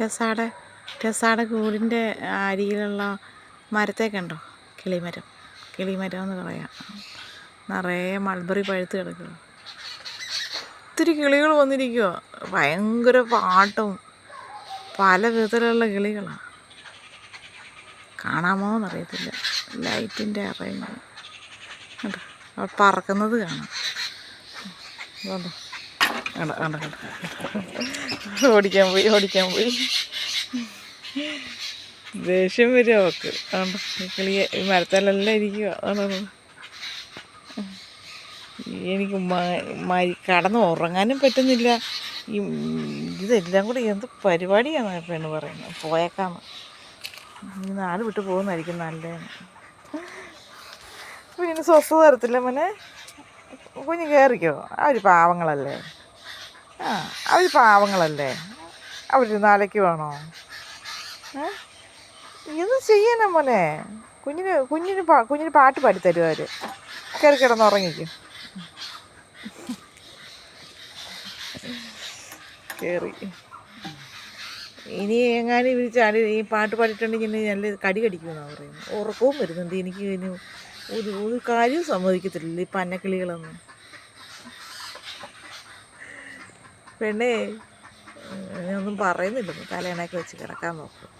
ടെസാടെ ടെസാടെ കൂടിന്റെ അരിയിലുള്ള മരത്തെ കണ്ടോ? കിളിമരം. കിളിമരം എന്ന് പറയാം. നിറയെ മൾബറി പഴുത്ത് കിടക്കുക ഒത്തിരി കിളികൾ വന്നിരിക്കുക ഭയങ്കര പാട്ടും പല വിധത്തിലുള്ള കിളികളാണ് കാണാമോ എന്നറിയത്തില്ല. ലൈറ്റിന്റെ അറിയുന്നത് കണ്ടോ? അവിടെ പറക്കുന്നത് കാണാം. കണ്ടോ കണ്ടോ കണ്ടോ? ഓടിക്കാൻ പോയി ഓടിക്കാൻ പോയി. ദേഷ്യം വരും അവക്ക് ഈ കിളിയെ ഈ ഇരിക്കുക എനിക്ക് കടന്ന് ഉറങ്ങാനും പറ്റുന്നില്ല. ഈ ഇതെല്ലാം കൂടി എന്ത് പരിപാടിയാണ് പെണ്ണ് പറയുന്നത്? പോയേക്കാന്ന്. ഈ നാട് വിട്ട് പോകുന്നതായിരിക്കും നല്ലതെന്ന്. പിന്നെ സ്വസ്ഥ തരത്തില്ല മോനെ. കുഞ്ഞ് കയറിക്കോ ആ ഒരു പാവങ്ങളല്ലേ. ആ അവർ പാവങ്ങളല്ലേ? അവർ നാലയ്ക്ക് വേണോ? ഇത് ചെയ്യണം മോനെ. കുഞ്ഞിന് കുഞ്ഞിന് പാ- കുഞ്ഞിന് പാട്ട് പാടിത്തരും അവർ കയറി കിടന്ന് ഉറങ്ങിക്കും. കയറി ഇനി എങ്ങാനും ചാടി ഈ പാട്ട് പാടിയിട്ടുണ്ടെങ്കിൽ നല്ല കടി കടിക്കുമെന്നാണ് പറയുന്നത്. ഉറക്കവും വരുന്നുണ്ട്. എനിക്ക് ഇനി ഒരു ഒരു കാര്യവും സമ്മതിക്കത്തില്ല ഈ പന്നക്കിളികളൊന്നും. പെണ്ണേ ഞാനൊന്നും പറയുന്നില്ലെന്ന് തലേണയൊക്കെ വെച്ച് കിടക്കാൻ നോക്കും.